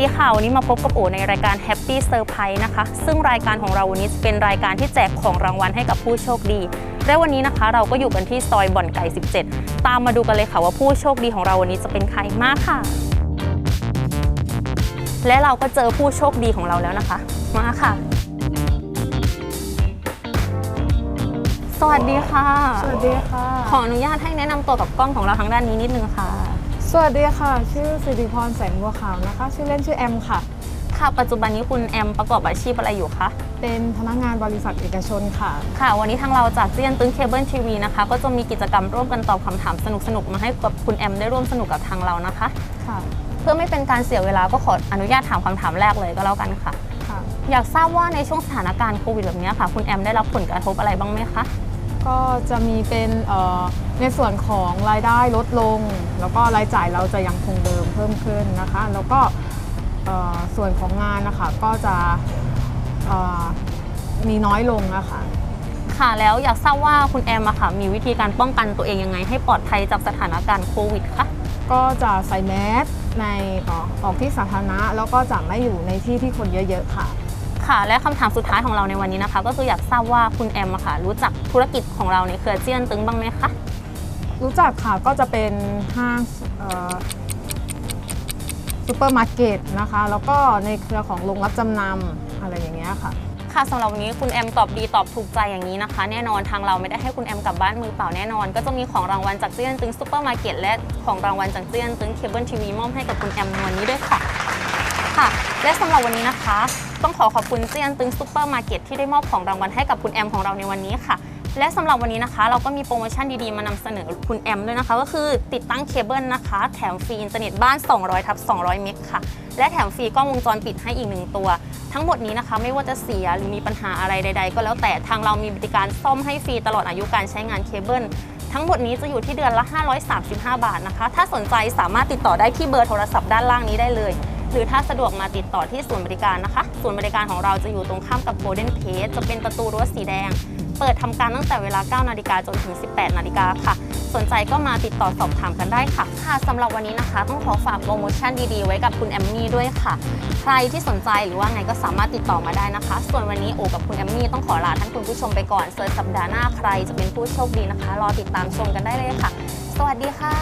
ดีค่ะ วันนี้มาพบกับโอในรายการ Happy Surprise นะคะ ซึ่งรายการของเราวันนี้เป็นรายการที่แจกของรางวัลให้กับผู้โชคดี และวันนี้นะคะ เราก็อยู่กันที่ซอยบ่อนไก่ 17 ตามมาดูกันเลยค่ะว่าผู้โชคดีของเราวันนี้จะเป็นใครมากค่ะ และเราก็เจอผู้โชคดีของเราแล้วนะคะ มาค่ะ สวัสดีค่ะ สวัสดีค่ะ ขออนุญาตให้แนะนำตัวกับกล้องของเราทางด้านนี้นิดนึงค่ะ สวัสดีค่ะ ชื่อสิริพรแสงบัวขาวนะคะ ชื่อเล่นชื่อแอมค่ะ ค่ะ ปัจจุบันนี้คุณแอมประกอบอาชีพอะไรอยู่คะ เป็นพนักงานบริษัทเอกชนค่ะ ค่ะ วันนี้ทางเราจากเจียนตึ้งเคเบิลทีวีนะคะ ก็จะมีกิจกรรมร่วมกันตอบคำถามสนุกๆ มาให้กับคุณแอมได้ร่วมสนุกกับทางเรานะคะ ค่ะ เพื่อไม่เป็นการเสียเวลาก็ขออนุญาตถามคำถามแรกเลยก็แล้วกันค่ะ ค่ะ อยากทราบว่าในช่วงสถานการณ์โควิดแบบนี้ค่ะ คุณแอมได้รับผลกระทบอะไรบ้างไหมคะ ก็จะมีเป็นเอ่อในส่วนของรายได้ลดลง แล้วก็รายจ่ายเราจะยังคงเดิมเพิ่มขึ้นนะคะ แล้วก็เอ่อส่วนของงานนะคะก็จะเอ่อมีน้อยลงนะคะค่ะแล้วอยากทราบว่าคุณแอมอะค่ะมีวิธีการป้องกันตัวเองยังไง ให้ปลอดภัยจากสถานการณ์โควิดคะก็จะใส่แมสในเออออกที่สาธารณะแล้วก็จะไม่อยู่ในที่ที่คนเยอะ ๆ ค่ะ ค่ะ และคำถามสุดท้ายของเราในวันนี้นะคะ ก็คืออยากทราบว่าคุณแอมอะค่ะ รู้จักธุรกิจของเราในเครือเจียนตึงบ้างไหมคะรู้จักค่ะก็จะเป็นห้างเอ่อซูเปอร์มาร์เก็ตนะคะ แล้วก็ในเครือของโรงรับจำนำอะไรอย่างเงี้ยค่ะ ค่ะสำหรับวันนี้คุณแอมตอบดีตอบถูกใจอย่างนี้นะคะ แน่นอนทางเราไม่ได้ให้คุณแอมกลับบ้านมือเปล่าแน่นอน ก็จะมีของรางวัลจากเจียนตึงซูเปอร์มาร์เก็ตและของรางวัลจากเจียนตึงเคเบิลทีวีมอบให้กับคุณแอมในวันนี้ด้วยค่ะค่ะ และสำหรับวันนี้นะคะ ต้องขอขอบคุณเจียนตึงซูเปอร์มาร์เก็ตที่ได้มอบของรางวัลให้กับคุณแอมของเราในวันนี้ค่ะ และสำหรับวันนี้นะคะ เราก็มีโปรโมชั่นดีๆ มานำเสนอคุณแอมด้วยนะคะ ก็คือติดตั้งเคเบิลนะคะ แถมฟรีอินเทอร์เน็ตบ้าน 200ทับ200 เมกค่ะ และแถมฟรีกล้องวงจรปิดให้อีกหนึ่งตัว ทั้งหมดนี้นะคะ ไม่ว่าจะเสียหรือมีปัญหาอะไรใด ๆ ก็แล้วแต่ทางเรามีบริการซ่อมให้ฟรีตลอดอายุการใช้งานเคเบิลทั้งหมดนี้จะอยู่ที่เดือนละ 535 บาทนะคะ ถ้าสนใจสามารถติดต่อได้ที่เบอร์โทรศัพท์ด้านล่างนี้ได้เลย หรือถ้าสะดวกมาติดต่อที่ศูนย์บริการนะคะศูนย์บริการของเราจะอยู่ตรงข้ามกับ Golden p a g e จะเป็นประตูรั้วสีแดง เปิดทำการตั้งแต่เวลา 9 นาฬิกาจนถึง 18 นาฬิกาค่ะ สนใจก็มาติดต่อสอบถามกันได้ค่ะ ค่ะสำหรับวันนี้นะคะ ต้องขอฝากโปรโมชั่นดีๆ ไว้กับคุณแอมมี่ด้วยค่ะ ใครที่สนใจหรือว่าไงก็สามารถติดต่อมาได้นะคะ ส่วนวันนี้โอกับคุณแอมมี่ต้องขอลาท่านคุณผู้ชมไปก่อนส่วนสัปดาห์หน้าใครจะเป็นผู้โชคดีนะคะ รอติดตามชมกันได้เลยค่ะ สวัสดีค่ะ